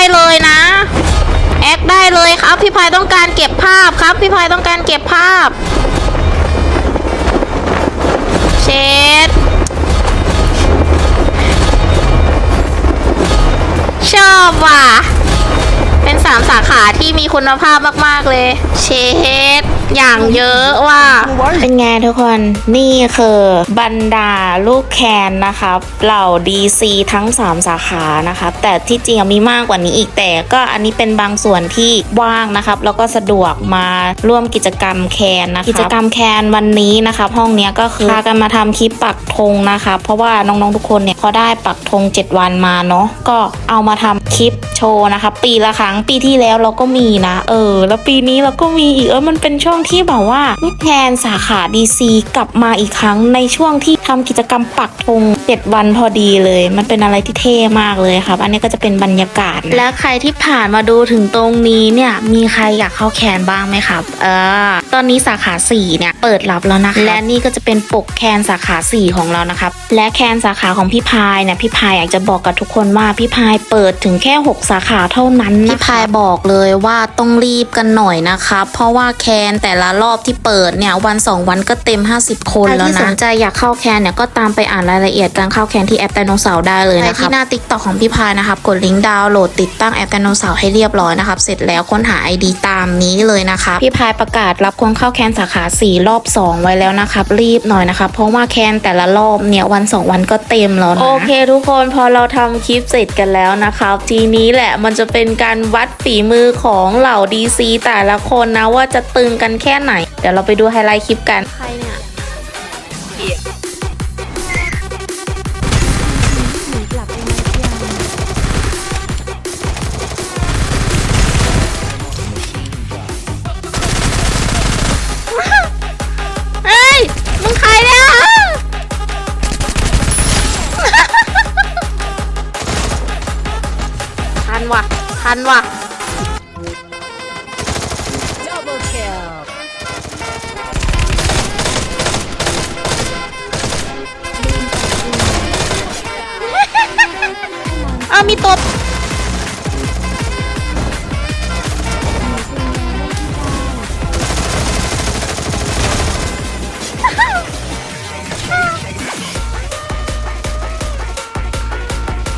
ได้เลยนะ แอคได้เลยครับ พี่พายต้องการเก็บภาพครับ พี่พายต้องการเก็บภาพ เช็ดชอบว่ะ เป็นสามสาขาที่มีคุณภาพมาก ๆ เลย เชด อย่างเยอะว่ะเป็นไงทุกคนนี่คือบรรดาลูกแคนนะครับเหล่า DC ทั้ง 3 สาขานะครับแต่ที่จริงอะมีมากกว่านี้อีกแต่ก็อันนี้เป็นบางส่วนที่ว่างนะครับ แล้วก็สะดวกมาร่วมกิจกรรมแคนนะครับกิจกรรมแคนวันนี้นะครับห้องเนี้ยก็คือพากันมาทำคลิปปักธงนะครับเพราะว่าน้องๆทุกคนเนี่ยเขาได้ปักธง 7 วันมาเนาะก็เอามาทำคลิปโชว์นะครับปีละครั้งปีที่แล้วเราก็มีนะ เออ แล้วปีนี้เราก็มีอีกเออมันเป็นช่วงที่แบบว่าลูกแทนสาขา DC กลับมาอีกครั้งในช่วงที่ทำกิจกรรมปักธง7วันพอดีเลย มันเป็นอะไรที่เท่มากเลยครับ อันนี้ก็จะเป็นบรรยากาศนะและใครที่ผ่านมาดูถึงตรงนี้เนี่ยมีใครอยากเข้าแคนบ้างไหมครับ เออ ตอนนี้สาขา4เนี่ยเปิดรับแล้วนะคะและนี่ก็จะเป็นปกแคนสาขา 4 ของเรานะครับและแคนสาขาของพี่พายเนี่ยพี่พายอยากจะบอกกับทุกคนว่าพี่พายเปิดถึงแค่ 6 สาขาเท่านั้นนะพี่พายบอกเลยว่าต้องรีบกันหน่อยนะครับเพราะว่าแคนแต่ละรอบที่เปิดเนี่ยวัน 2 วันก็เต็ม 50 คนแล้วนะ ใครที่สนใจอยากเข้าแคนเนี่ยก็ตามไปอ่านรายละเอียดการเข้าแคนที่แอปไดโนเสาร์ได้เลยนะครับที่หน้าติ๊กต็อกของพี่พายนะครับกดลิงก์ดาวน์โหลดติดตั้งแอปไดโนเสาร์ให้เรียบร้อยนะครับเสร็จแล้วค้นหา ID ตามนี้เลยนะครับพี่พายประกาศรับคนเข้าแคนสาขา 4 รอบ 2 ไว้แล้วนะครับรีบหน่อยนะครับเพราะว่าแคนแต่ละรอบเนี่ยวัน 2 วันก็เต็มแล้วนะโอเค ทุกคนพอเราทำคลิปเสร็จกันแล้วนะครับทีนี้แหละมันจะเป็นการวัดฝีมือของเหล่า DC แต่ละคนนะว่าจะตึงกันแค่ไหน เดี๋ยวเราไปดูไฮไลท์คลิปกัน ใครเนี่ยเฮ้ย มึงใครเนี่ย ทันว่ะ ทันว่ะ มีตบ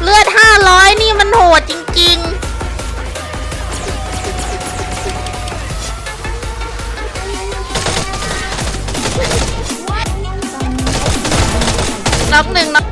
เลือดห้าร้อยนี่มันโหดจริง ๆนับหนึ่งนับ